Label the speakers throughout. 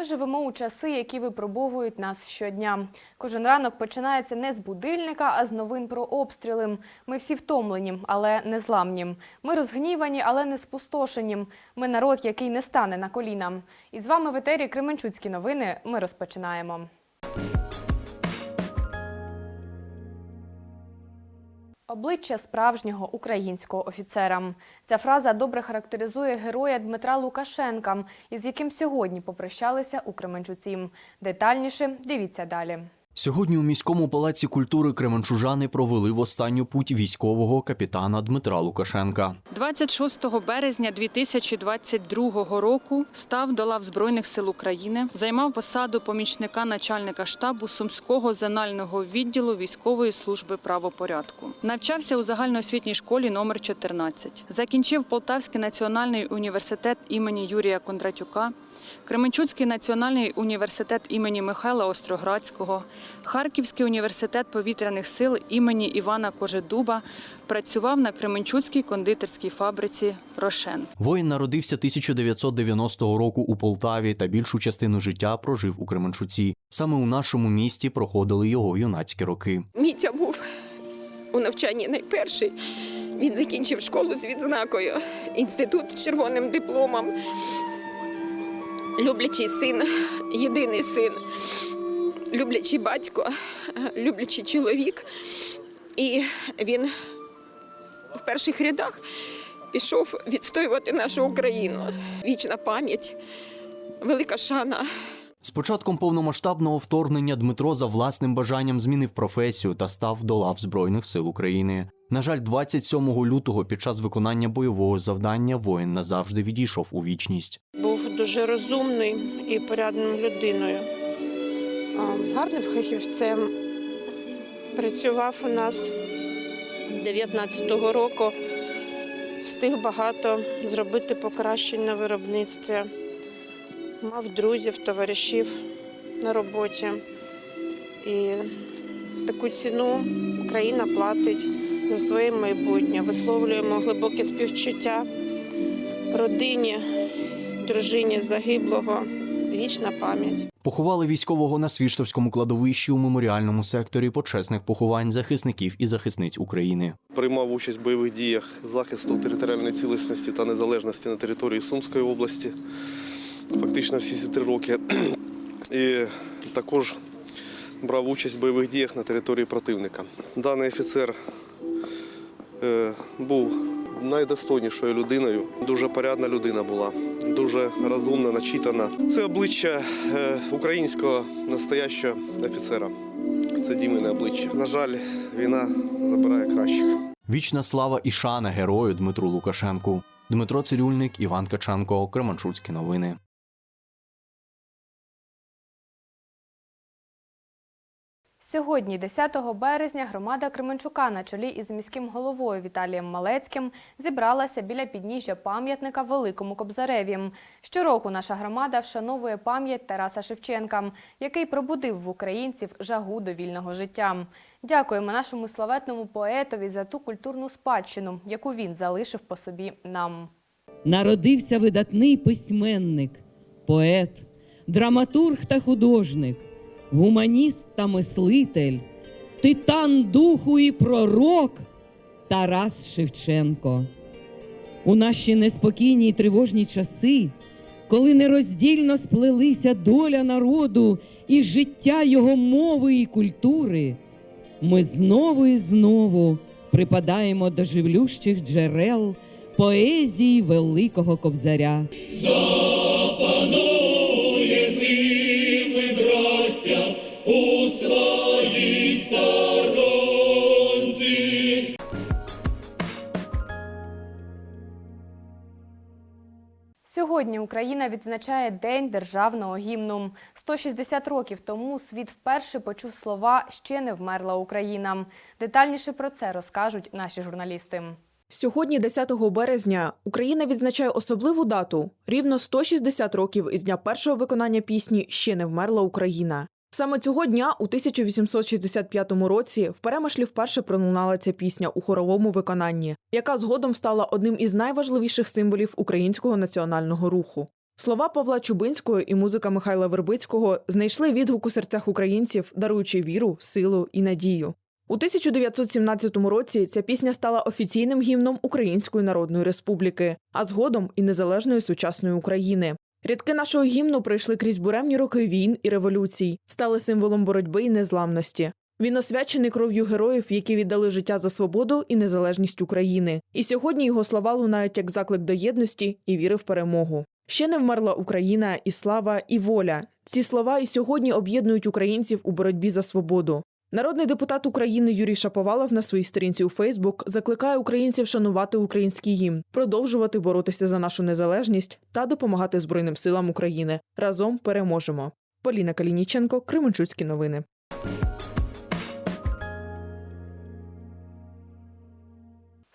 Speaker 1: Ми живемо у часи, які випробовують нас щодня. Кожен ранок починається не з будильника, а з новин про обстріли. Ми всі втомлені, але не зламні. Ми розгнівані, але не спустошені. Ми народ, який не стане на коліна. І з вами в етері Кременчуцькі новини. Ми розпочинаємо. Обличчя справжнього українського офіцера. Ця фраза добре характеризує героя Дмитра Лукашенка, із яким сьогодні попрощалися у Кременчуці. Детальніше дивіться далі.
Speaker 2: Сьогодні у міському палаці культури кременчужани провели в останню путь військового капітана Дмитра Лукашенка.
Speaker 3: 26 березня 2022 року став до лав Збройних сил України, займав посаду помічника начальника штабу Сумського зонального відділу військової служби правопорядку. Навчався у загальноосвітній школі номер 14. Закінчив Полтавський національний університет імені Юрія Кондратюка, Кременчуцький національний університет імені Михайла Остроградського, Харківський університет повітряних сил імені Івана Кожедуба. Працював на Кременчуцькій кондитерській фабриці Рошен.
Speaker 2: Воїн народився 1990 року у Полтаві та більшу частину життя прожив у Кременчуці. Саме у нашому місті проходили його юнацькі роки.
Speaker 4: Мітя був у навчанні найперший. Він закінчив школу з відзнакою, інститут з червоним дипломом. Люблячий син, єдиний син, люблячий батько, люблячий чоловік. І він в перших рядах пішов відстоювати нашу Україну. Вічна пам'ять, велика шана.
Speaker 2: З початком повномасштабного вторгнення Дмитро за власним бажанням змінив професію та став до лав Збройних сил України. На жаль, 27 лютого під час виконання бойового завдання воїн назавжди відійшов у вічність.
Speaker 5: був дуже розумний і порядною людиною. Гарним фахівцем працював у нас 19-го року, встиг багато зробити покращень на виробництві, мав друзів, товаришів на роботі. І таку ціну Україна платить за своє майбутнє. Висловлюємо глибоке співчуття родині дружині загиблого. Вічна пам'ять.
Speaker 2: Поховали військового на Свіштовському кладовищі у меморіальному секторі почесних поховань захисників і захисниць України.
Speaker 6: Приймав участь в бойових діях захисту територіальної цілісності та незалежності на території Сумської області. Фактично всі ці три роки. І також брав участь в бойових діях на території противника. Даний офіцер е, був найдостойнішою людиною. Дуже порядна людина була, дуже розумна, начитана. Це обличчя е, українського настоящого офіцера. Це Дімине обличчя. На жаль, війна забирає кращих.
Speaker 2: Вічна слава і шана герою Дмитру Лукашенку. Дмитро Цирюльник, Іван Каченко, Кременчуцькі новини.
Speaker 1: Сьогодні, 10 березня, громада Кременчука на чолі із міським головою Віталієм Малецьким зібралася біля підніжжя пам'ятника Великому Кобзареві. Щороку наша громада вшановує пам'ять Тараса Шевченка, який пробудив в українців жагу до вільного життя. Дякуємо нашому славетному поетові за ту культурну спадщину, яку він залишив по собі нам.
Speaker 7: Народився видатний письменник, поет, драматург та художник, гуманіст та мислитель, титан духу і пророк Тарас Шевченко. У наші неспокійні й тривожні часи, коли нероздільно сплелися доля народу і життя його мови і культури, ми знову і знову припадаємо до живлющих джерел поезії Великого Кобзаря.
Speaker 1: Сьогодні Україна відзначає День державного гімну. 160 років тому світ вперше почув слова «Ще не вмерла Україна». Детальніше про це розкажуть наші журналісти.
Speaker 8: Сьогодні, 10 березня, Україна відзначає особливу дату рівно 160 років із дня першого виконання пісні Ще не вмерла Україна. Саме цього дня, у 1865 році, в Перемишлі вперше пролунала ця пісня у хоровому виконанні, яка згодом стала одним із найважливіших символів українського національного руху. Слова Павла Чубинського і музика Михайла Вербицького знайшли відгук у серцях українців, даруючи віру, силу і надію. У 1917 році ця пісня стала офіційним гімном Української Народної Республіки, а згодом і незалежної сучасної України. Рядки нашого гімну пройшли крізь буремні роки війн і революцій, стали символом боротьби і незламності. Він освячений кров'ю героїв, які віддали життя за свободу і незалежність України. І сьогодні його слова лунають як заклик до єдності і віри в перемогу. Ще не вмерла Україна, і слава, і воля. Ці слова і сьогодні об'єднують українців у боротьбі за свободу. Народний депутат України Юрій Шаповалов на своїй сторінці у Фейсбук закликає українців шанувати український гімн, продовжувати боротися за нашу незалежність та допомагати Збройним силам України. Разом переможемо. Поліна Калініченко, Кременчуцькі новини.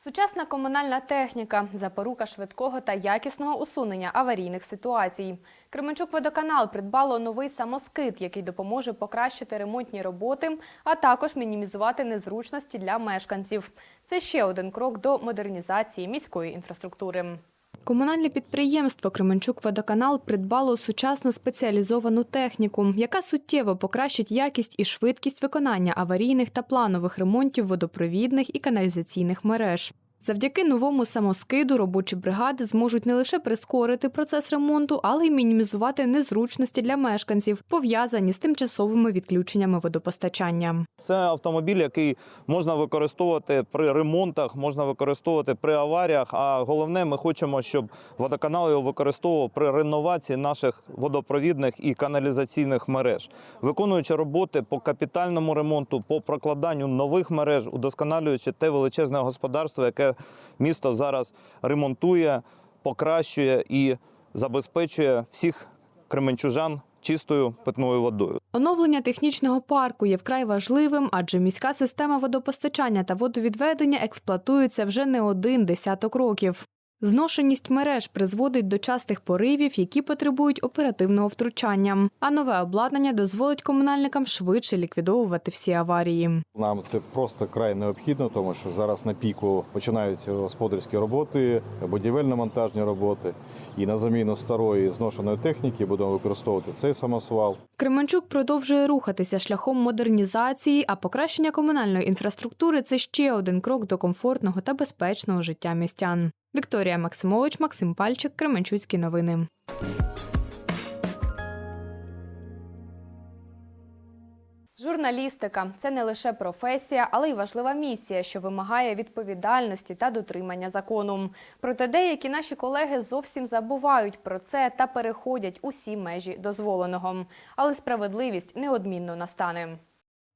Speaker 1: Сучасна комунальна техніка, запорука швидкого та якісного усунення аварійних ситуацій. Кременчук водоканал придбало новий самоскид, який допоможе покращити ремонтні роботи, а також мінімізувати незручності для мешканців. Це ще один крок до модернізації міської інфраструктури. Комунальне підприємство Кременчук Водоканал придбало сучасну спеціалізовану техніку, яка суттєво покращить якість і швидкість виконання аварійних та планових ремонтів водопровідних і каналізаційних мереж. Завдяки новому самоскиду робочі бригади зможуть не лише прискорити процес ремонту, але й мінімізувати незручності для мешканців, пов'язані з тимчасовими відключеннями водопостачання.
Speaker 9: Це автомобіль, який можна використовувати при ремонтах, можна використовувати при аваріях. А головне, ми хочемо, щоб водоканал його використовував при реновації наших водопровідних і каналізаційних мереж, виконуючи роботи по капітальному ремонту, по прокладанню нових мереж, удосконалюючи те величезне господарство, яке місто зараз ремонтує, покращує і забезпечує всіх кременчужан чистою питною водою.
Speaker 1: Оновлення технічного парку є вкрай важливим, адже міська система водопостачання та водовідведення експлуатується вже не один десяток років. Зношеність мереж призводить до частих поривів, які потребують оперативного втручання. А нове обладнання дозволить комунальникам швидше ліквідовувати всі аварії.
Speaker 10: Нам це просто край необхідно, тому що зараз на піку починаються господарські роботи, будівельно-монтажні роботи. І на заміну старої зношеної техніки будемо використовувати цей самосвал.
Speaker 1: Кременчук продовжує рухатися шляхом модернізації, а покращення комунальної інфраструктури це ще один крок до комфортного та безпечного життя містян. Вікторія Максимович, Максим Пальчик, Кременчуцькі новини. Журналістика це не лише професія, але й важлива місія, що вимагає відповідальності та дотримання закону. Проте деякі наші колеги зовсім забувають про це та переходять усі межі дозволеного. Але справедливість неодмінно настане.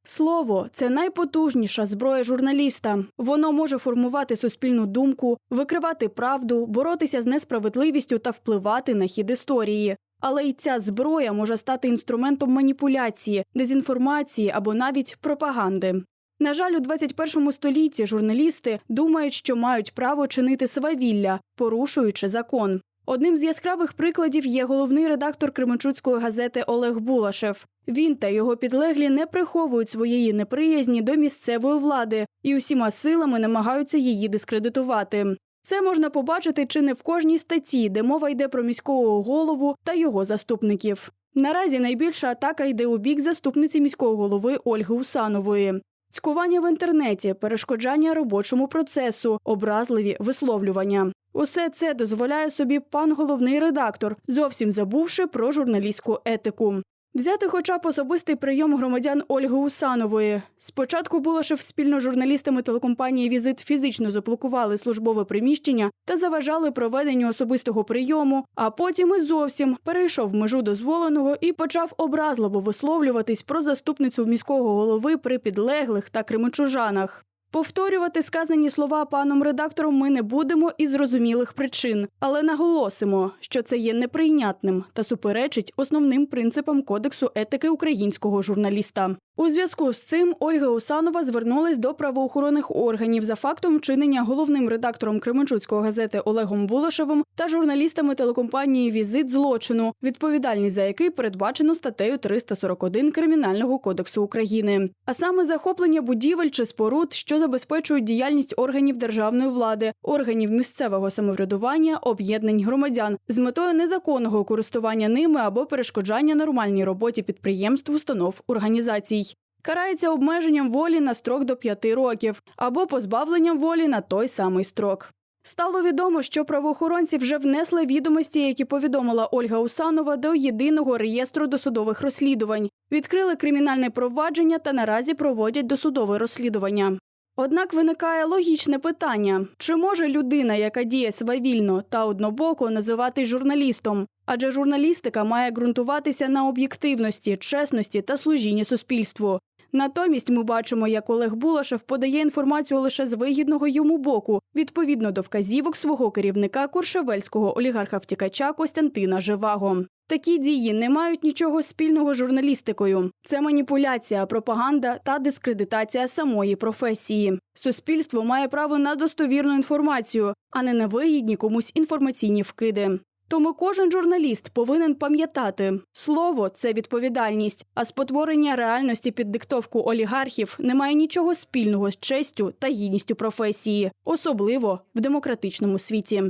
Speaker 11: Слово це найпотужніша зброя журналіста. Воно може формувати суспільну думку, викривати правду, боротися з несправедливістю та впливати на хід історії. Але й ця зброя може стати інструментом маніпуляції, дезінформації або навіть пропаганди. На жаль, у 21 столітті журналісти думають, що мають право чинити свавілля, порушуючи закон. Одним з яскравих прикладів є головний редактор Кременчуцької газети Олег Булашев. Він та його підлеглі не приховують своєї неприязні до місцевої влади і усіма силами намагаються її дискредитувати. Це можна побачити чи не в кожній статті, де мова йде про міського голову та його заступників. Наразі найбільша атака йде у бік заступниці міського голови Ольги Усанової. Цькування в інтернеті, перешкоджання робочому процесу, образливі висловлювання. Усе це дозволяє собі пан головний редактор, зовсім забувши про журналістську етику. Взяти хоча б особистий прийом громадян Ольги Усанової. Спочатку Булашев спільно з журналістами телекомпанії Візит фізично заблокували службове приміщення та заважали проведенню особистого прийому, а потім і зовсім перейшов межу дозволеного і почав образливо висловлюватись про заступницю міського голови при підлеглих та кримичужанах. Повторювати сказані слова паном редактором ми не будемо із зрозумілих причин, але наголосимо, що це є неприйнятним та суперечить основним принципам кодексу етики українського журналіста. У зв'язку з цим Ольга Усанова звернулась до правоохоронних органів за фактом вчинення головним редактором Кременчуцької газети Олегом Булашевим та журналістами телекомпанії Візит злочину, відповідальність за який передбачено статтею 341 Кримінального кодексу України, а саме захоплення будівель чи споруд, що забезпечують діяльність органів державної влади, органів місцевого самоврядування, об'єднань громадян з метою незаконного користування ними або перешкоджання нормальній роботі підприємств, установ, організацій. Карається обмеженням волі на строк до 5 років або позбавленням волі на той самий строк. Стало відомо, що правоохоронці вже внесли відомості, які повідомила Ольга Усанова до єдиного реєстру досудових розслідувань, відкрили кримінальне провадження та наразі проводять досудове розслідування. Однак виникає логічне питання: чи може людина, яка діє свавільно та однобоко, називати журналістом? Адже журналістика має ґрунтуватися на об'єктивності, чесності та служінні суспільству. Натомість ми бачимо, як Олег Булашев подає інформацію лише з вигідного йому боку, відповідно до вказівок свого керівника куршевельського олігарха-втікача Костянтина Живаго. Такі дії не мають нічого спільного з журналістикою. Це маніпуляція, пропаганда та дискредитація самої професії. Суспільство має право на достовірну інформацію, а не на вигідні комусь інформаційні вкиди. Тому кожен журналіст повинен пам'ятати, слово це відповідальність, а спотворення реальності під диктовку олігархів не має нічого спільного з честю та гідністю професії, особливо в демократичному світі.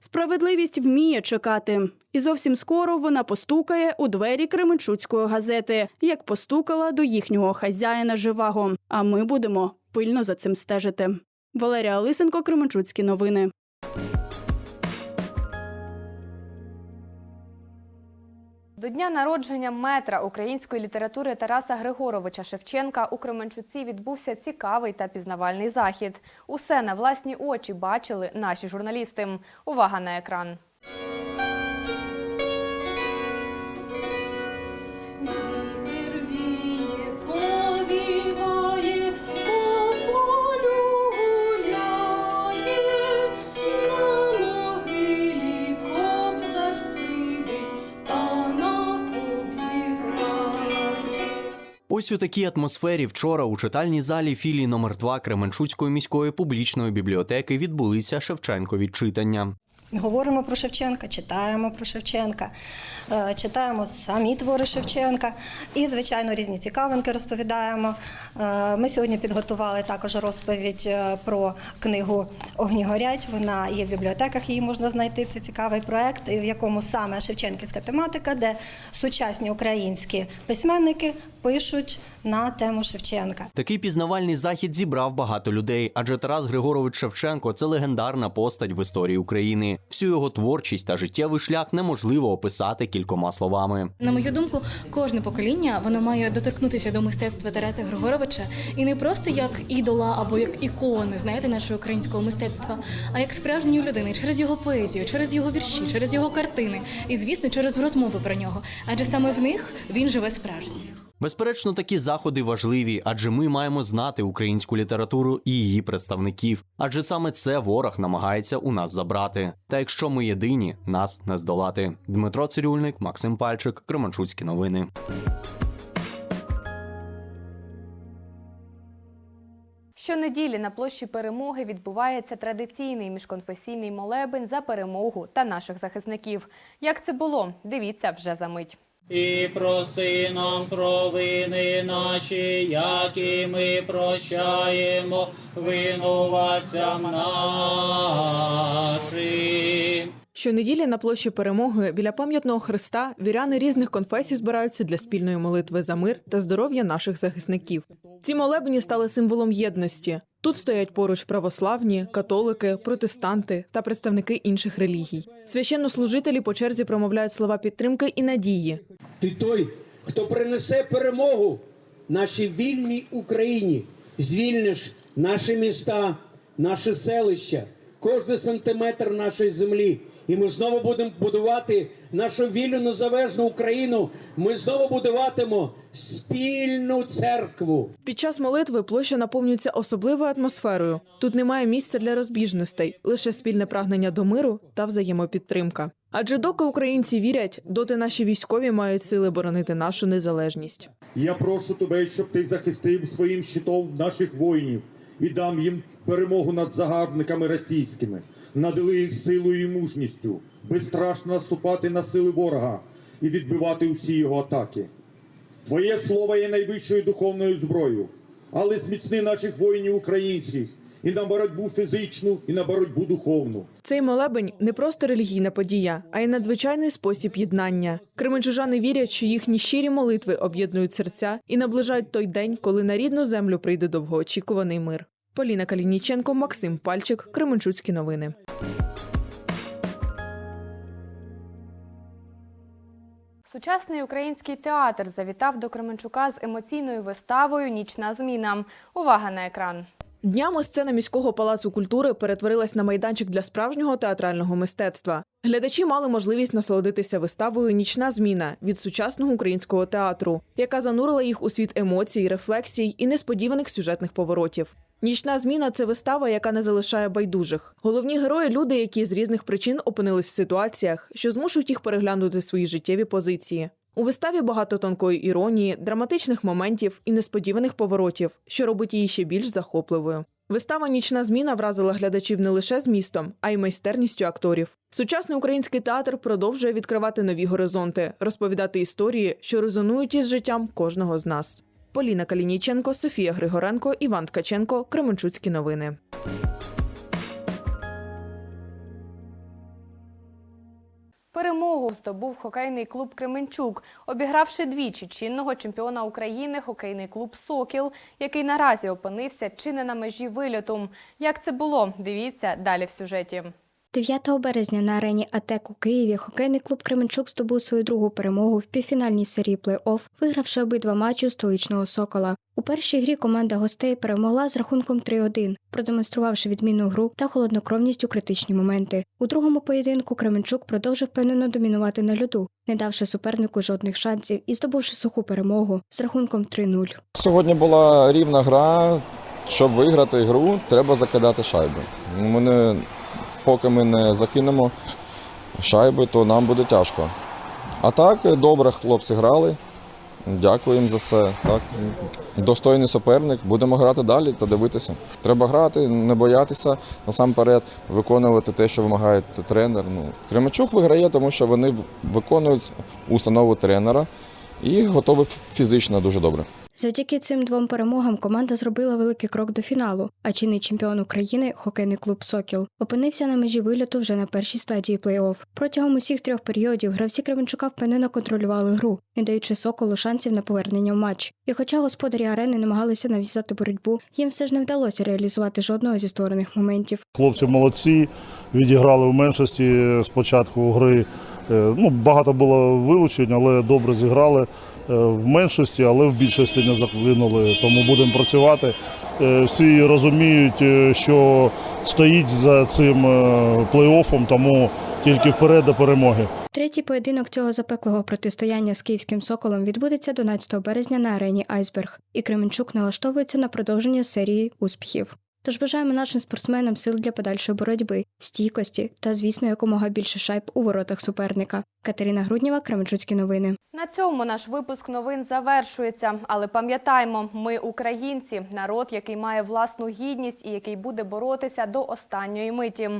Speaker 11: Справедливість вміє чекати, і зовсім скоро вона постукає у двері Кременчуцької газети, як постукала до їхнього хазяїна живаго. А ми будемо пильно за цим стежити. Валерія Лисенко, Кременчуцькі новини.
Speaker 1: До дня народження метра української літератури Тараса Григоровича Шевченка у Кременчуці відбувся цікавий та пізнавальний захід. Усе на власні очі бачили наші журналісти. Увага на екран.
Speaker 2: Ось у такій атмосфері вчора у читальній залі філії номер 2 Кременчуцької міської публічної бібліотеки відбулися Шевченкові читання.
Speaker 12: Говоримо про Шевченка, читаємо про Шевченка, е, читаємо самі твори Шевченка і, звичайно, різні цікавинки розповідаємо. Е, Ми сьогодні підготували також розповідь е, про книгу Огні горять. Вона є в бібліотеках, її можна знайти. Це цікавий проект, в якому саме шевченківська тематика, де сучасні українські письменники пишуть на тему Шевченка.
Speaker 2: Такий пізнавальний захід зібрав багато людей, адже Тарас Григорович Шевченко це легендарна постать в історії України. Всю його творчість та життєвий шлях неможливо описати кількома словами.
Speaker 13: На мою думку, кожне покоління воно має доторкнутися до мистецтва Тараса Григоровича і не просто як ідола або як ікони, знаєте, нашого українського мистецтва, а як справжньої людини через його поезію, через його вірші, через його картини і, звісно, через розмови про нього. Адже саме в них він живе справжній.
Speaker 2: Безперечно, такі заходи важливі, адже ми маємо знати українську літературу і її представників. Адже саме це ворог намагається у нас забрати. Та якщо ми єдині, нас не здолати. Дмитро Цирюльник, Максим Пальчик, Кременчуцькі новини.
Speaker 1: Щонеділі на площі перемоги відбувається традиційний міжконфесійний молебень за перемогу та наших захисників. Як це було? Дивіться вже за мить.
Speaker 14: І проси нам провини наші, як і ми прощаємо винуватцям нашим.
Speaker 8: Щонеділі на площі перемоги біля пам'ятного хреста віряни різних конфесій збираються для спільної молитви за мир та здоров'я наших захисників. Ці молебні стали символом єдності. Тут стоять поруч православні, католики, протестанти та представники інших релігій. Священнослужителі по черзі промовляють слова підтримки і надії.
Speaker 15: Ти той, хто принесе перемогу нашій вільній Україні, звільниш наші міста, наші селища, кожний сантиметр нашої землі І ми знову будемо будувати нашу вільну незалежну Україну. Ми знову будуватимемо спільну церкву.
Speaker 8: Під час молитви площа наповнюється особливою атмосферою. Тут немає місця для розбіжностей, лише спільне прагнення до миру та взаємопідтримка. Адже доки українці вірять, доти наші військові мають сили боронити нашу незалежність.
Speaker 16: Я прошу тебе, щоб ти захистив своїм щитом наших воїнів і дам їм перемогу над загарбниками російськими, надали їх силою і мужністю, безстрашно наступати на сили ворога і відбивати усі його атаки. Твоє слово є найвищою духовною зброєю, але зміцни наших воїнів українців і на боротьбу фізичну, і на боротьбу духовну.
Speaker 8: Цей молебень не просто релігійна подія, а й надзвичайний спосіб єднання. Кременчужани вірять, що їхні щирі молитви об'єднують серця і наближають той день, коли на рідну землю прийде довгоочікуваний мир. Поліна Калініченко, Максим Пальчик, Кременчуцькі новини.
Speaker 1: Сучасний український театр завітав до Кременчука з емоційною виставою Нічна зміна. Увага на екран.
Speaker 8: Днями сцена міського палацу культури перетворилась на майданчик для справжнього театрального мистецтва. Глядачі мали можливість насолодитися виставою Нічна зміна від сучасного українського театру, яка занурила їх у світ емоцій, рефлексій і несподіваних сюжетних поворотів. Нічна зміна це вистава, яка не залишає байдужих. Головні герої люди, які з різних причин опинились в ситуаціях, що змушують їх переглянути свої життєві позиції. У виставі багато тонкої іронії, драматичних моментів і несподіваних поворотів, що робить її ще більш захопливою. Вистава Нічна зміна вразила глядачів не лише змістом, а й майстерністю акторів. Сучасний український театр продовжує відкривати нові горизонти, розповідати історії, що резонують із життям кожного з нас. Поліна Калініченко, Софія Григоренко, Іван Ткаченко, Кременчуцькі новини.
Speaker 1: Перемогу здобув хокейний клуб Кременчук, обігравши двічі чинного чемпіона України хокейний клуб Сокіл, який наразі опинився чи не на межі вильоту. Як це було? Дивіться далі в сюжеті.
Speaker 17: 9 березня на арені АТЕК у Києві хокейний клуб Кременчук здобув свою другу перемогу в півфінальній серії плей-офф, вигравши обидва матчі у столичного сокола. У першій грі команда гостей перемогла з рахунком 3-1, продемонструвавши відмінну гру та холоднокровність у критичні моменти. У другому поєдинку Кременчук продовжив впевнено домінувати на льоду, не давши супернику жодних шансів і здобувши суху перемогу з рахунком 3-0.
Speaker 18: Сьогодні була рівна гра. Щоб виграти гру, треба закидати шайби. Ми не, поки ми не закинемо шайби, то нам буде тяжко. А так, добре, хлопці грали. Дякую їм за це. Так, достойний суперник. Будемо грати далі та дивитися. Треба грати, не боятися насамперед, виконувати те, що вимагає тренер. Ну, Кременчук виграє, тому що вони виконують установу тренера і готові фізично дуже добре.
Speaker 17: Завдяки цим двом перемогам команда зробила великий крок до фіналу, а чинний чемпіон України, хокейний клуб Сокіл, опинився на межі вильоту вже на першій стадії плей-офф. Протягом усіх трьох періодів гравці Кременчука впевнено контролювали гру, не даючи соколу шансів на повернення в матч. І хоча господарі арени намагалися нав'язати боротьбу, їм все ж не вдалося реалізувати жодного зі створених моментів.
Speaker 19: Хлопці молодці, відіграли в меншості спочатку гри. Е, Ну, багато було вилучень, але добре зіграли в меншості, але в більшості не загинули. Тому будемо працювати. Е, Всі розуміють, е, що стоїть за цим е, плей-оффом, тому тільки вперед до перемоги.
Speaker 17: Третій поєдинок цього запеклого протистояння з київським соколом відбудеться 12 березня на арені Айсберг, і Кременчук налаштовується на продовження серії успіхів. Тож бажаємо нашим спортсменам сил для подальшої боротьби, стійкості та, звісно, якомога більше шайб у воротах суперника. Катерина Груднєва, Кременчуцькі новини.
Speaker 1: На цьому наш випуск новин завершується. Але пам'ятаймо, ми українці, народ, який має власну гідність і який буде боротися до останньої миті.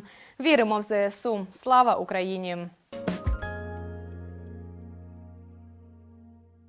Speaker 1: Віримо в ЗСУ. Слава Україні!